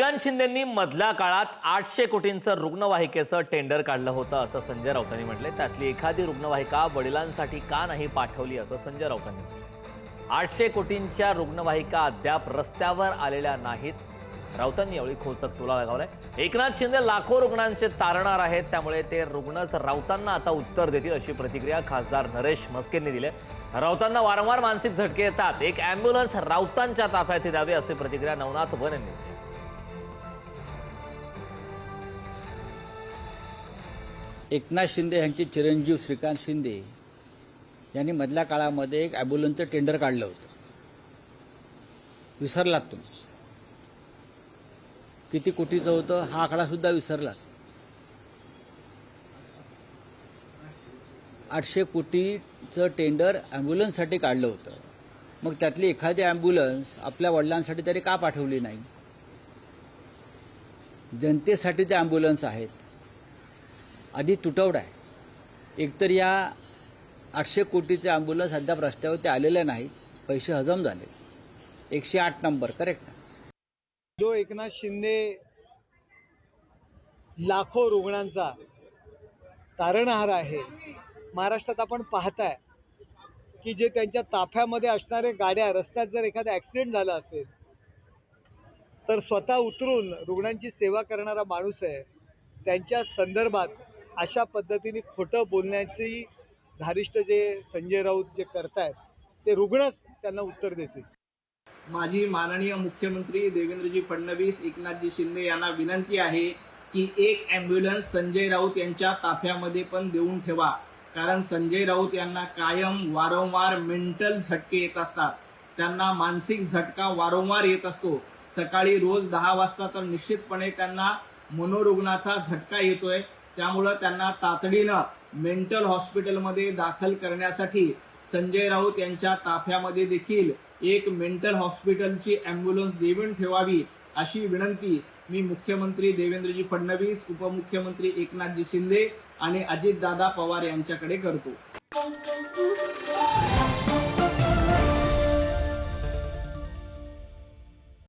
श्रीकांत शिंदेंनी मधल्या काळात आठशे कोटींचं रुग्णवाहिकेचं टेंडर काढलं होतं असं संजय राऊतांनी म्हटलंय. त्यातली एखादी रुग्णवाहिका वडिलांसाठी का नाही पाठवली असं संजय राऊतांनी आठशे कोटींच्या रुग्णवाहिका अद्याप रस्त्यावर आलेल्या नाहीत. राऊतांनी यावेळी खोचक तुला लगावलाय. एकनाथ शिंदे लाखो रुग्णांचे तारणार आहेत त्यामुळे ते रुग्णच राऊतांना आता उत्तर देतील अशी प्रतिक्रिया खासदार नरेश मस्केंनी दिली राऊतांना वारंवार मानसिक झटके येतात. एक अँब्युलन्स राऊतांच्या ताफ्यात द्यावी अशी प्रतिक्रिया नवनाथ वन यांनी दिली एकनाथ शिंदे यांचे चिरंजीव श्रीकांत शिंदे यांनी मधल्या काळामध्ये एक ॲम्ब्युलन्सचं टेंडर काढलं होतं. विसरलात तुम्ही. किती कोटीचं होतं हा आकडासुद्धा विसरलात. आठशे कोटीचं टेंडर ॲम्ब्युलन्ससाठी काढलं होतं. मग त्यातली एखादी ॲम्ब्युलन्स आपल्या वडिलांसाठी तरी का पाठवली नाही? जनतेसाठी ते ॲम्ब्युलन्स आहेत. आधी तुटवडा आहे. एकतर या आठशे कोटीचे ॲम्ब्युलन्स अद्याप रस्त्यावरती आलेले नाहीत. पैसे हजम झाले. एकशे आठ नंबर करेक्ट जो एकनाथ शिंदे लाखो रुग्णांचा तारणहार आहे महाराष्ट्रात आपण पाहताय की जे त्यांच्या ताफ्यामध्ये असणाऱ्या गाड्या रस्त्यात जर एखादा ॲक्सिडेंट झाला असेल तर स्वतः उतरून रुग्णांची सेवा करणारा माणूस आहे. त्यांच्या संदर्भात अशा पद्धतीने खोटं बोलण्याची धारिष्ट जे संजय राऊत जे करतायत ते रुग्णच त्यांना उत्तर देतील. माझी माननीय मुख्यमंत्री देवेंद्रजी फडणवीस एकनाथजी शिंदे यांना विनंती आहे की एक ॲम्ब्युलन्स संजय राऊत यांच्या ताफ्यामध्ये पण देऊन ठेवा. कारण संजय राऊत यांना कायम वारंवार मेंटल झटके येत असतात. त्यांना मानसिक झटका वारंवार येत असतो. सकाळी रोज दहा वाजता तर निश्चितपणे त्यांना मनोरुग्णाचा झटका येतोय. त्यामुळं त्यांना तातडीनं मेंटल हॉस्पिटलमध्ये दाखल करण्यासाठी संजय राऊत यांच्या ताफ्यामध्ये देखील एक मेंटल हॉस्पिटलची अँब्युलन्स देऊन ठेवावी अशी विनंती मी मुख्यमंत्री देवेंद्रजी फडणवीस उपमुख्यमंत्री एकनाथजी शिंदे आणि अजितदादा पवार यांच्याकडे करतो.